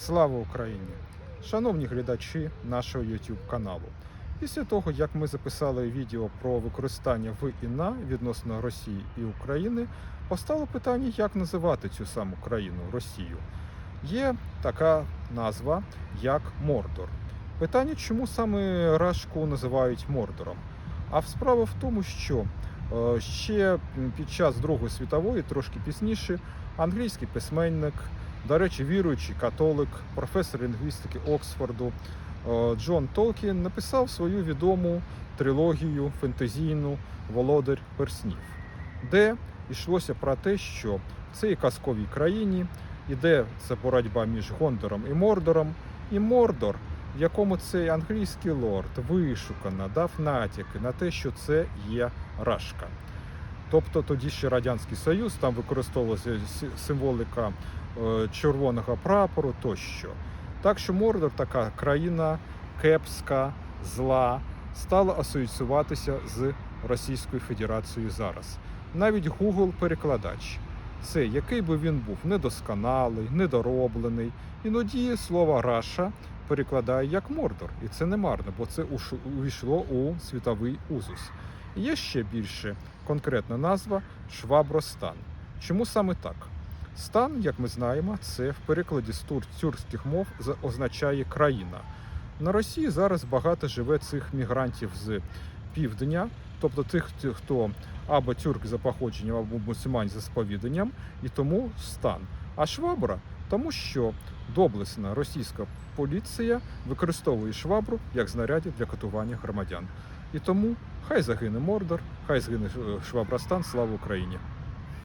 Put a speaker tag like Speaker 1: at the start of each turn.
Speaker 1: Слава Україні! Шановні глядачі нашого YouTube каналу. Після того, як ми записали відео про використання в і на відносно Росії і України, постало питання, як називати цю саму країну Росію. Є така назва, як Мордор. Питання, чому саме Рашку називають Мордором? А справа в тому, що е, ще під час Другої світової, трошки пізніше, англійський письменник, до речі, віруючий католик, професор лінгвістики Оксфорду е, Джон Толкін написав свою відому трилогію фентезійну Володар перснів, де йшлося про те, що в цій казковій країні іде це боротьба між Гондором і Мордором, і Мордор, якому цей англійський лорд вишукано дав натяки на те, що це є Рашка. Тобто тоді ще Радянський Союз, там використовувалася с- символика е, червоного прапору тощо. Так що Мордор така країна кепська, зла, стала асоціюватися з Російською Федерацією зараз. Навіть Google перекладач. Це який би він був недосконалий, недороблений. Іноді слово Раша перекладає як Мордор, і це не марно, бо це увійшло у світовий узус. Є ще більше конкретна назва Швабростан. Чому саме так? Стан, як ми знаємо, це в перекладі з тюркських мов означає країна. На Росії зараз багато живе цих мігрантів з півдня, тобто тих, хто або тюрк за походженням, або мусульман за сповіданням, і тому стан. А швабра, тому що доблесна російська поліція використовує швабру як знаряддя для катування громадян. І тому хай загине Мордор, хай згине Швабрастан, слава Україні!